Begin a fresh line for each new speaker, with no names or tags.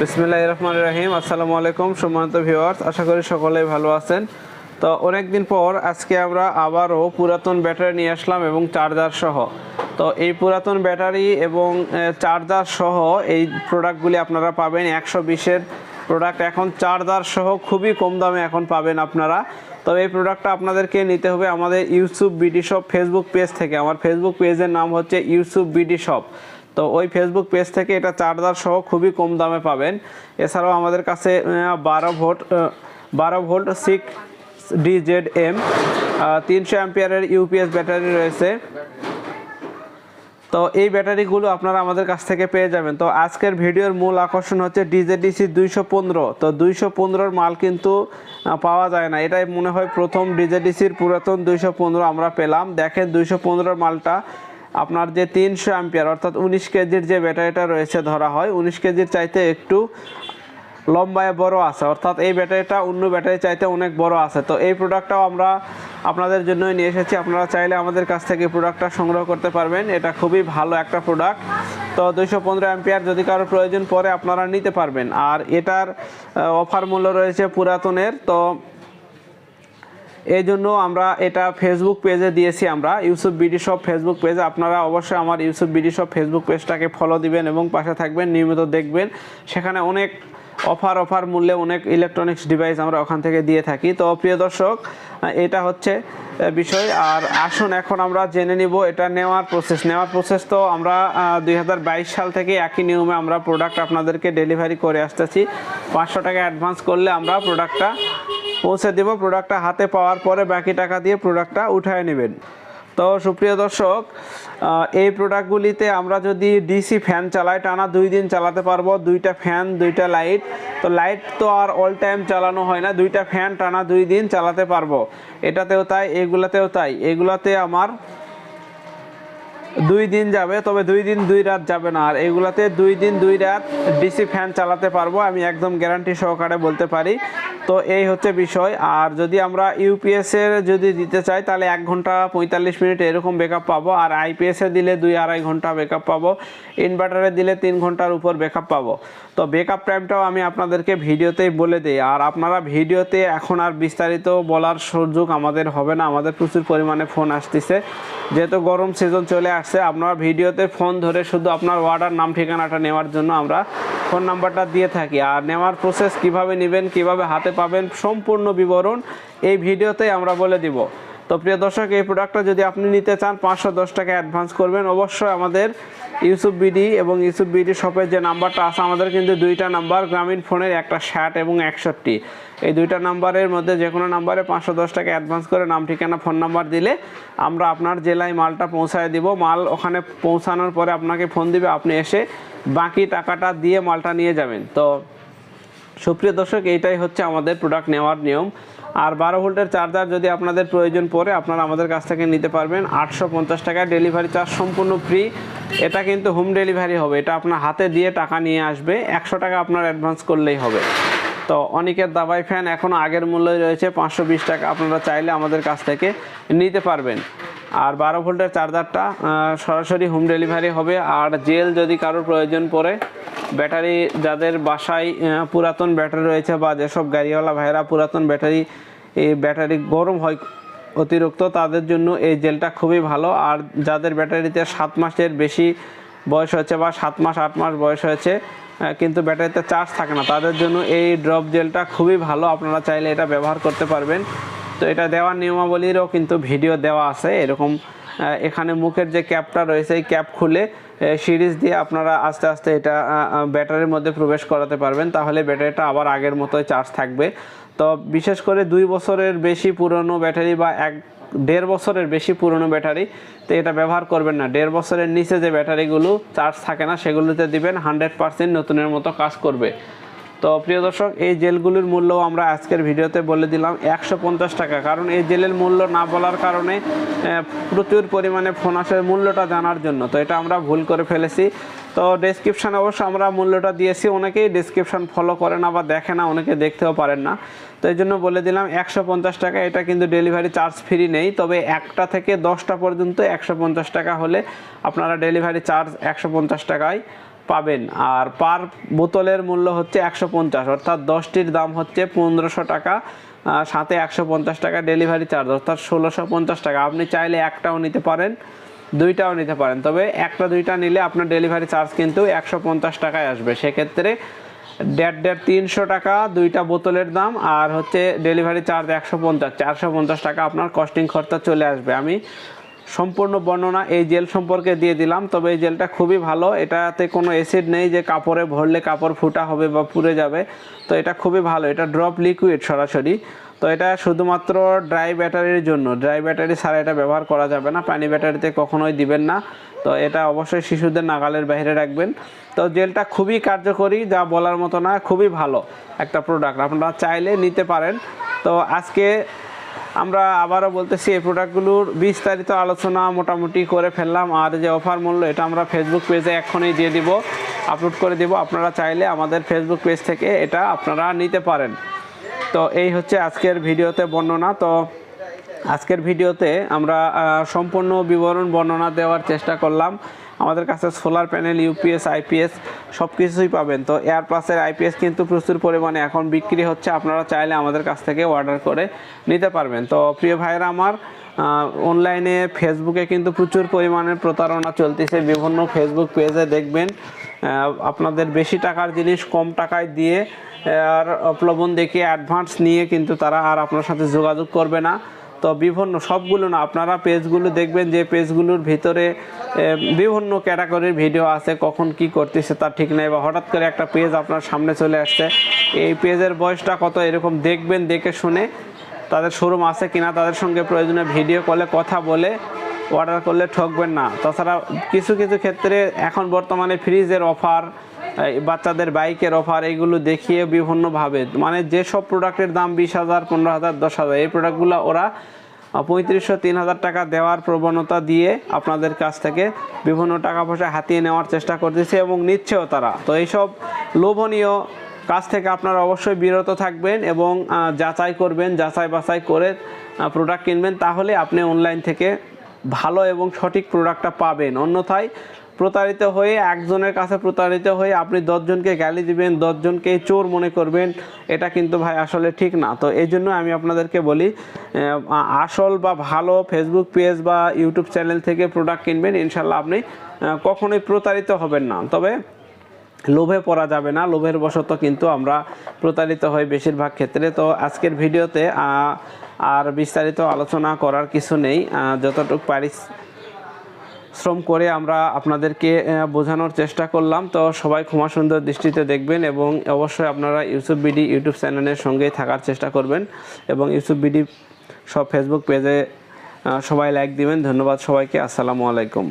বিসমিল্লাহ রহমান রহিম, আসসালামু আলাইকুম সম্মানিত ভিউয়ার্স আশা করি সকলেই ভালো আছেন। তো অনেক দিন পর আজকে আমরা আবারও পুরাতন ব্যাটারি নিয়ে আসলাম এবং চার্জার সহ। তো এই পুরাতন ব্যাটারি এবং চার্জার সহ এই প্রোডাক্টগুলি আপনারা পাবেন। একশো বিশের প্রোডাক্ট এখন চার্জার সহ খুবই কম দামে এখন পাবেন আপনারা। তবে এই প্রোডাক্টটা আপনাদেরকে নিতে হবে আমাদের Yusuf BD shop Facebook page থেকে। আমার ফেসবুক পেজের নাম হচ্ছে ইউসুফ বিডি শপ তো ওই ফেসবুক পেজ থেকে এটা চার্জার সহ খুবই কম দামে পাবেন। এছাড়াও আমাদের কাছে বারো ভোল্ট বারো ভোল্ট সিক্স ডিজেড এম তিনশো অ্যাম্পিয়ারের ইউপিএস ব্যাটারি রয়েছে। তো এই ব্যাটারিগুলো আপনারা আমাদের কাছ থেকে পেয়ে যাবেন। তো আজকের ভিডিওর মূল আকর্ষণ হচ্ছে ডিজেডিসি দুইশো পনেরো। তো দুইশো পনেরোর মাল কিন্তু পাওয়া যায় না। এটাই মনে হয় প্রথম ডিজেডিসির পুরাতন দুইশো পনেরো আমরা পেলাম। দেখেন দুইশো পনেরোর মালটা আপনার যে তিনশো অ্যাম্পিয়ার, অর্থাৎ উনিশ কেজির যে ব্যাটারিটা রয়েছে ধরা হয়, উনিশ কেজির চাইতে একটু লম্বায় বড় আছে। অর্থাৎ এই ব্যাটারিটা অন্য ব্যাটারি চাইতে অনেক বড় আছে। তো এই প্রোডাক্টটাও আমরা আপনাদের জন্যই নিয়ে এসেছি। আপনারা চাইলে আমাদের কাছ থেকে প্রোডাক্টটা সংগ্রহ করতে পারবেন। এটা খুবই ভালো একটা প্রোডাক্ট তো দুইশো পনেরো অ্যাম্পিয়ার যদি কারও প্রয়োজন পরে আপনারা নিতে পারবেন। আর এটার অফার মূল্য রয়েছে পুরাতনের। তো এই জন্য আমরা এটা ফেসবুক পেজে দিয়েছি আমরা। ইউসুফ বিডি শপ ফেসবুক পেজে আপনারা অবশ্যই আমার ইউসুফ বিডি শপ ফেসবুক পেজটাকে ফলো দিবেন এবং পাশে থাকবেন, নিয়মিত দেখবেন। সেখানে অনেক অফার অফার মূল্যে অনেক ইলেকট্রনিক্স ডিভাইস আমরা ওখান থেকে দিয়ে থাকি। তো প্রিয় দর্শক, এটা হচ্ছে বিষয়। আর আসুন, এখন আমরা জেনে নিব এটা নেওয়ার প্রসেস নেওয়ার প্রসেস তো আমরা দুই হাজার বাইশ সাল থেকে একই নিয়মে আমরা প্রোডাক্ট আপনাদেরকে ডেলিভারি করে আসতেছি। পাঁচশো টাকা অ্যাডভান্স করলে আমরা প্রোডাক্টটা পৌঁছে দেব প্রোডাক্টটা হাতে পাওয়ার পরে বাকি টাকা দিয়ে প্রোডাক্টটা উঠায় নেবেন। তো সুপ্রিয় দর্শক এই প্রোডাক্টগুলিতে আমরা যদি ডিসি ফ্যান চালাই, টানা দুই দিন চালাতে পারব। দুইটা ফ্যান দুইটা লাইট তো লাইট তো আর অল টাইম চালানো হয় না। দুইটা ফ্যান টানা দুই দিন চালাতে পারব। এটাতেও তাই, এগুলাতেও তাই। এগুলাতে আমার দুই দিন যাবে, তবে দুই দিন দুই রাত যাবে না। আর এগুলাতে দুই দিন দুই রাত ডিসি ফ্যান চালাতে পারব। আমি একদম গ্যারান্টি সহকারে বলতে পারি। তো এই হচ্ছে বিষয়। আর যদি আমরা ইউপিএস এর যদি দিতে চাই, তাহলে এক ঘণ্টা পঁয়তাল্লিশ মিনিট এরকম ব্যাকআপ পাবো। আর আইপিএস দিলে দুই আড়াই ঘণ্টা ব্যাকআপ পাবো। ইনভার্টারে দিলে তিন ঘণ্টার উপর ব্যাকআপ পাবো। তো ব্যাকআপ টাইমটাও আমি আপনাদেরকে ভিডিওতেই বলে দিই। আর আপনারা ভিডিওতে এখন আর বিস্তারিত বলার সুযোগ আমাদের হবে না। আমাদের প্রচুর পরিমাণে ফোন আসতেছে। যেহেতু গরম সিজন চলে আসছে, আপনারা ভিডিওতে ফোন ধরে শুধু আপনার অর্ডার নাম, ঠিকানাটা নেওয়ার জন্য আমরা ফোন নাম্বারটা দিয়ে থাকি। আর নেওয়ার প্রসেস কীভাবে নেবেন, কীভাবে হাতে পাবেন সম্পূর্ণ বিবরণ এই ভিডিওতেই আমরা বলে দিব। তো প্রিয় দর্শক, এই প্রোডাক্টটা যদি আপনি নিতে চান, পাঁচশো দশ টাকা অ্যাডভান্স করবেন। অবশ্যই আমাদের ইউসুফ বিডি এবং ইউসুফ বিডি শপের যে নাম্বারটা আছে, আমাদের কিন্তু দুইটা নাম্বার গ্রামীণ ফোনের একটা ষাট এবং একষট্টি। এই দুইটা নাম্বারের মধ্যে যে কোনো নাম্বারে পাঁচশো দশ টাকা অ্যাডভান্স করে নাম, ঠিকানা ফোন নাম্বার দিলে আমরা আপনার জেলায় মালটা পৌঁছায় দিব। মাল ওখানে পৌঁছানোর পরে আপনাকে ফোন দিবে, আপনি এসে বাকি টাকাটা দিয়ে মালটা নিয়ে যাবেন। তো সুপ্রিয় দর্শক, এইটাই হচ্ছে আমাদের প্রোডাক্ট নেওয়ার নিয়ম। আর বারো ভোল্টের চার্জার যদি আপনাদের প্রয়োজন পড়ে, আপনারা আমাদের কাছ থেকে নিতে পারবেন। আটশো পঞ্চাশ টাকায় ডেলিভারি চার্জ সম্পূর্ণ ফ্রি এটা কিন্তু হোম ডেলিভারি হবে। এটা আপনার হাতে দিয়ে টাকা নিয়ে আসবে। একশো টাকা আপনার অ্যাডভান্স করলেই হবে। তো অনেকের দাবাই ফ্যান এখনও আগের মূল্যই রয়েছে। পাঁচশো বিশ টাকা আপনারা চাইলে আমাদের কাছ থেকে নিতে পারবেন। আর বারো ভোল্টের চার্জারটা সরাসরি হোম ডেলিভারি হবে। আর জেল যদি কারোর প্রয়োজন পড়ে ব্যাটারি যাদের বাসায় পুরাতন ব্যাটারি রয়েছে বা যেসব গাড়িওয়ালা ভাইরা পুরাতন ব্যাটারি, এই ব্যাটারি গরম হয় অতিরিক্ত, তাদের জন্য এই জেলটা খুবই ভালো। আর যাদের ব্যাটারিতে সাত মাসের বেশি বয়স হয়েছে বা সাত মাস, আট মাস বয়স হয়েছে কিন্তু ব্যাটারিতে চার্জ থাকে না, তাদের জন্য এই ড্রপ জেলটা খুবই ভালো। আপনারা চাইলে এটা ব্যবহার করতে পারবেন। তো এটা দেওয়ার নিয়মাবলীরও কিন্তু ভিডিও দেওয়া আছে, এরকম এখানে মুখের যে ক্যাপটা রয়েছে, এই ক্যাপ খুলে সিরিজ দিয়ে আপনারা আস্তে আস্তে এটা ব্যাটারির মধ্যে প্রবেশ করাতে পারবেন। তাহলে ব্যাটারিটা আবার আগের মতোই চার্জ থাকবে। তো বিশেষ করে দুই বছরের বেশি পুরনো ব্যাটারি বা এক, দেড় বছরের বেশি পুরনো ব্যাটারি, তো এটা ব্যবহার করবেন না। দেড় বছরের নিচে যে ব্যাটারিগুলো চার্জ থাকে না, সেগুলোতে দিবেন, হান্ড্রেড পার্সেন্ট নতুনের মতো কাজ করবে। তো প্রিয় দর্শক, এই জেলগুলির মূল্য আমরা আজকের ভিডিওতে বলে দিলাম একশো পঞ্চাশ টাকা। কারণ এই জেলের মূল্য না বলার কারণে প্রচুর পরিমাণে ফোন আসে মূল্যটা জানার জন্য। তো এটা আমরা ভুল করে ফেলেছি। তো ডেসক্রিপশানে অবশ্য আমরা মূল্যটা দিয়েছি। অনেকেই ডেসক্রিপশান ফলো করে না বা দেখে না, অনেকে দেখতেও পারেন না। তো এই জন্য বলে দিলাম একশো পঞ্চাশ টাকা। এটা কিন্তু ডেলিভারি চার্জ ফ্রি নেই। তবে একটা থেকে দশটা পর্যন্ত একশো পঞ্চাশ টাকা হলে আপনারা ডেলিভারি চার্জ একশো পঞ্চাশ টাকায় পাবেন। আর পার বোতলের মূল্য হচ্ছে একশো পঞ্চাশ, অর্থাৎ দশটির দাম হচ্ছে পনেরোশো টাকা সাথে একশো পঞ্চাশ টাকা ডেলিভারি চার্জ, অর্থাৎ ষোলোশো পঞ্চাশ টাকা। আপনি চাইলে একটাও নিতে পারেন, দুইটাও নিতে পারেন, তবে একটা দুইটা নিলে আপনার ডেলিভারি চার্জ কিন্তু একশো পঞ্চাশ টাকায় আসবে। সেক্ষেত্রে দেড় দেড় তিনশো টাকা, দুইটা বোতলের দাম, আর হচ্ছে ডেলিভারি চার্জ একশো পঞ্চাশ, চারশো পঞ্চাশ টাকা আপনার কস্টিং খরচা চলে আসবে। আমি সম্পূর্ণ বর্ণনা এই জেল সম্পর্কে দিয়ে দিলাম, তবে এই জেলটা খুবই ভালো। এটাতে কোনো অ্যাসিড নেই যে কাপড়ে ভরলে কাপড় ফুটা হবে বা পুড়ে যাবে। তো এটা খুবই ভালো, এটা ড্রপ লিকুইড সরাসরি। তো এটা শুধুমাত্র ড্রাই ব্যাটারির জন্য ড্রাই ব্যাটারি ছাড়া এটা ব্যবহার করা যাবে না, পানি ব্যাটারিতে কখনোই দিবেন না। তো এটা অবশ্যই শিশুদের নাগালের বাইরে রাখবেন। তো জেলটা খুবই কার্যকরী, যা বলার মতো না, খুবই ভালো একটা প্রোডাক্ট আপনারা চাইলে নিতে পারেন। তো আজকে আমরা আবারও বলতেছি, এই প্রোডাক্টগুলোর বিস্তারিত আলোচনা মোটামুটি করে ফেললাম। আর যে অফার মূল্য, এটা আমরা ফেসবুক পেজে এখনই দিয়ে দিব আপলোড করে দিব। আপনারা চাইলে আমাদের ফেসবুক পেজ থেকে এটা আপনারা নিতে পারেন। তো এই হচ্ছে আজকের ভিডিওতে বর্ণনা। তো আজকের ভিডিওতে আমরা সম্পূর্ণ বিবরণ, বর্ণনা দেওয়ার চেষ্টা করলাম। আমাদের কাছে সোলার প্যানেল, ইউপিএস, আইপিএস সব কিছুই পাবেন। তো এয়ার প্লাসের আইপিএস কিন্তু প্রচুর পরিমাণে এখন বিক্রি হচ্ছে। আপনারা চাইলে আমাদের কাছ থেকে অর্ডার করে নিতে পারবেন। তো প্রিয় ভাইয়েরা আমার অনলাইনে, ফেসবুকে কিন্তু প্রচুর পরিমাণে প্রতারণা চলতেছে। বিভিন্ন ফেসবুক পেজে দেখবেন আপনাদের বেশি টাকার জিনিস কম টাকায় দিয়ে আর প্রলোভন দেখে অ্যাডভান্স নিয়ে কিন্তু তারা আর আপনার সাথে যোগাযোগ করবে না। তো বিভিন্ন সবগুলো না, আপনারা পেজগুলো দেখবেন যে পেজগুলোর ভিতরে বিভিন্ন ক্যাটাগরির ভিডিও আছে, কখন কি করতেছে তার ঠিক নাই বা হঠাৎ করে একটা পেজ আপনার সামনে চলে আসছে, এই পেজের বয়সটা কত এরকম দেখবেন, দেখে শুনে তাদের শোরুম আছে কিনা, তাদের সঙ্গে প্রয়োজনে ভিডিও কলে কথা বলে অর্ডার করলে ঠকবেন না। তাছাড়া কিছু কিছু ক্ষেত্রে এখন বর্তমানে ফ্রিজের অফার বাচ্চাদের বাইকের অফার এগুলো দেখিয়ে বিভিন্নভাবে মানে যেসব প্রোডাক্টের দাম বিশ হাজার, পনেরো হাজার, দশ হাজার, এই প্রোডাক্টগুলো ওরা পঁয়ত্রিশশো তিন হাজার টাকা দেওয়ার প্রবণতা দিয়ে আপনাদের কাছ থেকে বিভিন্ন টাকা পয়সা হাতিয়ে নেওয়ার চেষ্টা করতেছে এবং নিচ্ছেও তারা। তো এইসব লোভনীয় কাজ থেকে আপনারা অবশ্যই বিরত থাকবেন এবং যাচাই করবেন, যাচাই বাছাই করে প্রোডাক্ট কিনবেন, তাহলে আপনি অনলাইন থেকে ভালো এবং সঠিক প্রোডাক্টটা পাবেন। অন্যথায় প্রতারিত হয়ে, একজনের কাছে প্রতারিত হয়ে আপনি দশজনকে গালি দিবেন, দশজনকে চোর মনে করবেন, এটা কিন্তু ভাই আসলে ঠিক না। তো এই জন্য আমি আপনাদেরকে বলি আসল বা ভালো ফেসবুক পেজ বা ইউটিউব চ্যানেল থেকে প্রোডাক্ট কিনবেন, ইনশাল্লাহ আপনি কখনোই প্রতারিত হবেন না। তবে লোভে পড়া যাবে না, লোভের বশত কিন্তু আমরা প্রতারিত হই বেশিরভাগ ক্ষেত্রে। তো আজকের ভিডিওতে আর বিস্তারিত আলোচনা করার কিছু নেই যতটুকু পারি শ্রম করে আমরা আপনাদেরকে বোঝানোর চেষ্টা করলাম। তো সবাই ক্ষমা সুন্দর দৃষ্টিতে দেখবেন এবং অবশ্যই আপনারা ইউসুব বিডি ইউটিউব চ্যানেলের সঙ্গেই থাকার চেষ্টা করবেন এবং ইউসুব বিডি সব ফেসবুক পেজে সবাই লাইক দিবেন। ধন্যবাদ সবাইকে। আসসালামু আলাইকুম।